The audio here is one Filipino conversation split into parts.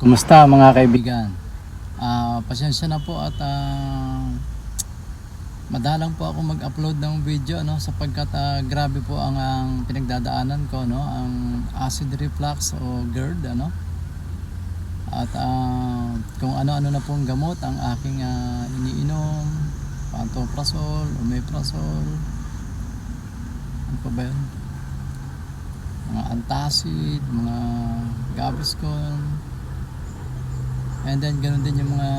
Kumusta mga kaibigan? Ah, pasensya na po at ah, madalang po ako mag-upload ng video no sapagkat ah, grabe po ang, ang pinagdadaanan ko no ang acid reflux o GERD ano at ah, kung ano-ano na pong gamot ang aking ah, iniinom pantoprazole, omeprazole ano pa ba yun? mga antacid, mga gaviscon And then ganoon din yung mga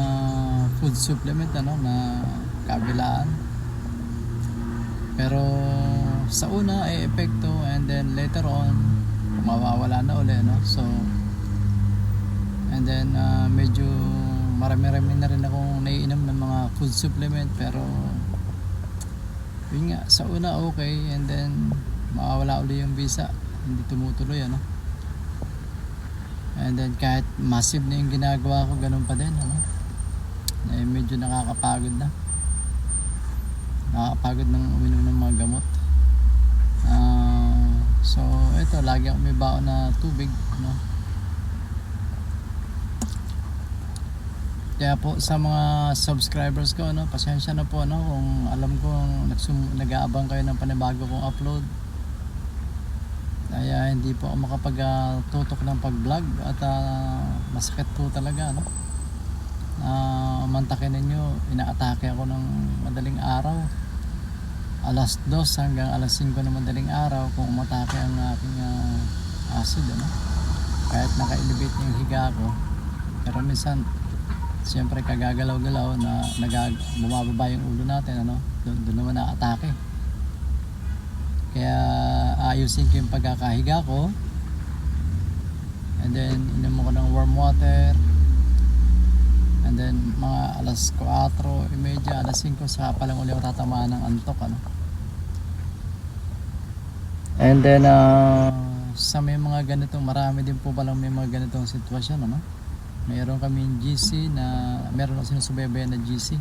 food supplement ano na kabilaan. Pero sa una ay epekto and then later on mawawala na uli no. So and then ah, medyo marami-rami na rin akong naiinom ng mga food supplement pero yun nga sa una okay and then mawawala uli yung visa hindi tumutuloy ano And then kahit massive na yung ginagawa ko, ganun pa din. Ano? Eh, medyo nakakapagod na. Nakakapagod ng uminom ng mga gamot. Ah, so, ito, lagi ako may baon na tubig. No? Kaya po sa mga subscribers ko, no, pasensya na po no, kung alam ko nag-aabang kayo ng panibago kong upload. Kaya hindi po ako makapag-tutok ng pag-vlog at ah, masakit po talaga no. Ah, mantakin ninyo, inaatake ako ng madaling araw. Alas 2 hanggang alas 5 ng madaling araw kung umatake ang aking ah, acid ano. Kahit naka-elevate yung higa ko. Pero minsan siyempre kagagalaw-galaw na nagag bumababa yung ulo natin ano. Doon, doon naman naatake. Kaya ayusin ko yung pagkakahiga ko. And then inom ko ng warm water. And then mga alas 4, imedya, alas 5 sa pa lang uli ako tatamaan ng antok ano. And then uh, sa may mga ganitong marami din po palang may mga ganitong sitwasyon ano. Meron kaming GC na meron ako sinusubaybayan na GC.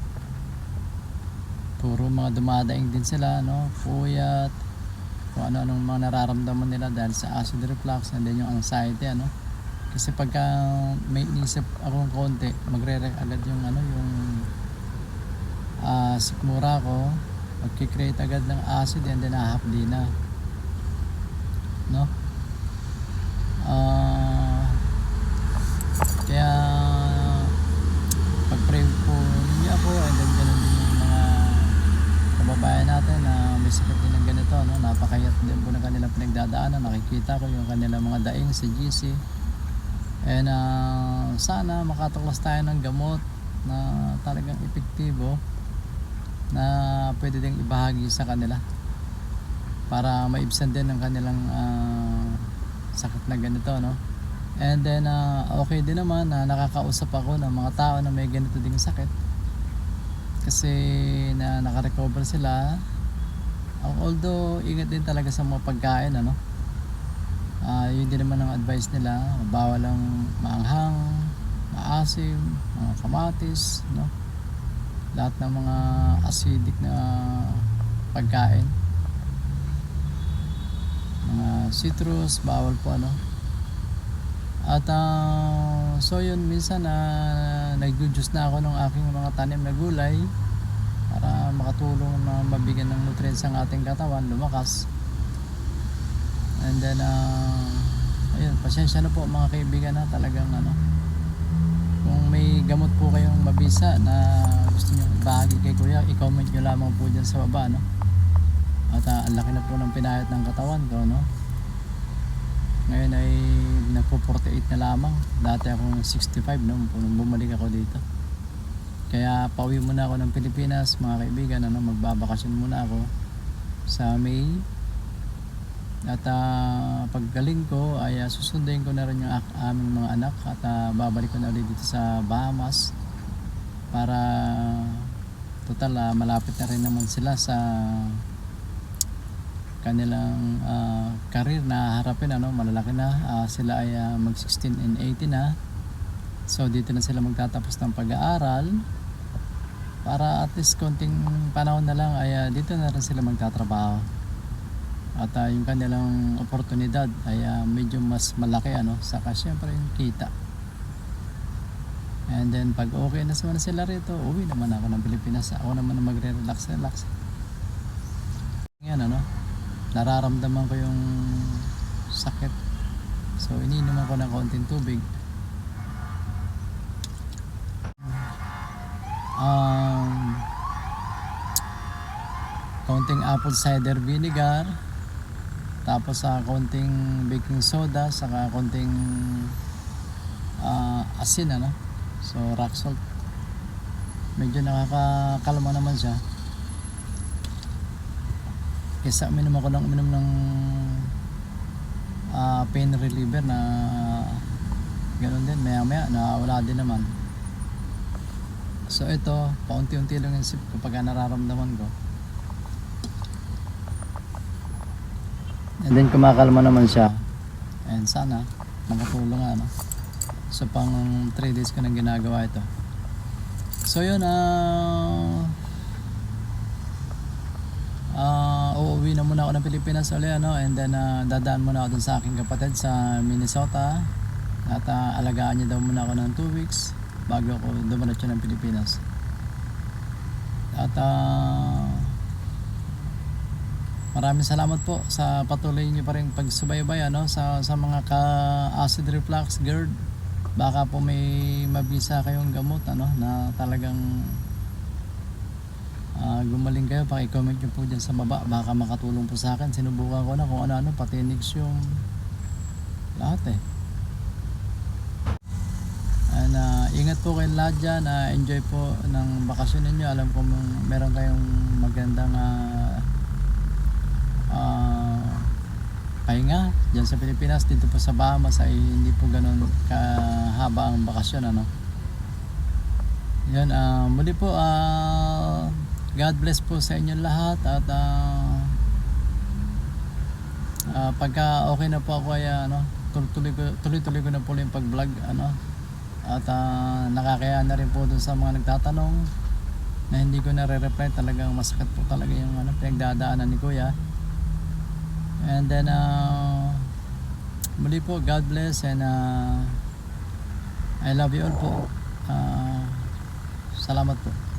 Puro mga dumadaing din sila no, puyat, kung ano-anong mga nararamdaman nila dahil sa acid reflux and then yung anxiety ano. Kasi pagka may inisip akong konti magre-rec agad yung ano yung ah sikmura ko magkikreate agad ng acid and then ahapdi na. No? Ah kaya pag-pray po ninyo ako and then ganun din yung mga kababayan natin na may sakit din ng ganito no? napakayat din po ng kanilang pinagdadaanan. Nakikita ko yung kanilang mga daing sa GC and ah, sana makatuklas tayo ng gamot na talagang epektibo na pwede ding ibahagi sa kanila para maibsan din ng kanilang ah, sakit na ganito no? And then ah, okay din naman na nakakausap ako ng mga tao na may ganito ding sakit kasi na nakarecover sila. Al- although ingat din talaga sa mga pagkain ano. Ah, yun din naman ang advice nila. Bawal ang maanghang maasim mga kamatis no? Lahat ng mga acidic na pagkain. Mga citrus bawal po ano. At ah, so yun minsan na nag-juice na ako ng aking mga tanim na gulay para makatulong na mabigyan ng nutrients ang ating katawan, lumakas. And then, uh, ayun, pasensya na po mga kaibigan na talagang ano, kung may gamot po kayong mabisa na gusto nyo bahagi kay Kuya, i-comment nyo lamang po dyan sa baba, no? At ah, ang laki na po ng pinayat ng katawan ko, no? Ngayon ay nagpo 48 na lamang. Dati akong 65 no, nung bumalik ako dito. Kaya pauwi muna ako ng Pilipinas, mga kaibigan, ano, magbabakasyon muna ako sa May. At ah, paggaling ko ay ah, susunduin ko na rin yung aming mga anak at ah, babalik ko na ulit dito sa Bahamas para total ah, malapit na rin naman sila sa kanilang ah, career na harapin ano malalaki na. Ah, sila ay ah, mag 16 and 18 na. So dito na sila magtatapos ng pag-aaral. Para at least konting panahon na lang ay ah, dito na rin sila magtatrabaho. At ah, yung kanilang oportunidad ay ah, medyo mas malaki ano saka syempre yung kita. And then pag okay na naman sila rito, uwi naman ako ng Pilipinas. Ako naman magre-relax, relax. Yan ano, nararamdaman ko yung sakit. So iniinom ako ng konting tubig. Um, konting apple cider vinegar tapos sa konting baking soda saka konting ah, asin ano so rock salt medyo nakakakalma naman siya kesa uminom ako ng uminom ng ah, pain reliever na ganun din maya maya nawala din naman so ito paunti-unti lang yung sip kapag nararamdaman ko And then kumakalma naman siya. And sana makatulong ano. So pang 3 days ko nang ginagawa ito. So yun ah ah uuwi na muna ako ng Pilipinas ulit ano and then ah, dadaan muna ako dun sa aking kapatid sa Minnesota at ah, alagaan niya daw muna ako ng 2 weeks bago ako dumarat ng Pilipinas. At ah Maraming salamat po sa patuloy niyo pa rin pagsubaybay ano sa sa mga ka acid reflux GERD. Baka po may mabisa kayong gamot ano na talagang ah, gumaling kayo. Paki-comment niyo po diyan sa baba. Baka makatulong po sa akin. Sinubukan ko na kung ano-ano pati Nexium lahat eh. And, ah, ingat po kayong lahat dyan. Ah, enjoy po ng bakasyon ninyo. Alam ko meron kayong magandang ah, ah pahinga dyan sa Pilipinas dito po sa Bahamas ay hindi po ganun kahaba ang bakasyon ano yun ah muli po ah God bless po sa inyo lahat at ah ah, pagka okay na po ako ay ano tuloy-tuloy ko, tuloy-tuloy ko na po yung pag-vlog ano at ah, nakakaya na rin po dun sa mga nagtatanong na hindi ko na re-reply talagang masakit po talaga yung ano, pinagdadaanan ni Kuya And then, uh, muli po, God bless and uh, I love you all po. Uh, salamat po.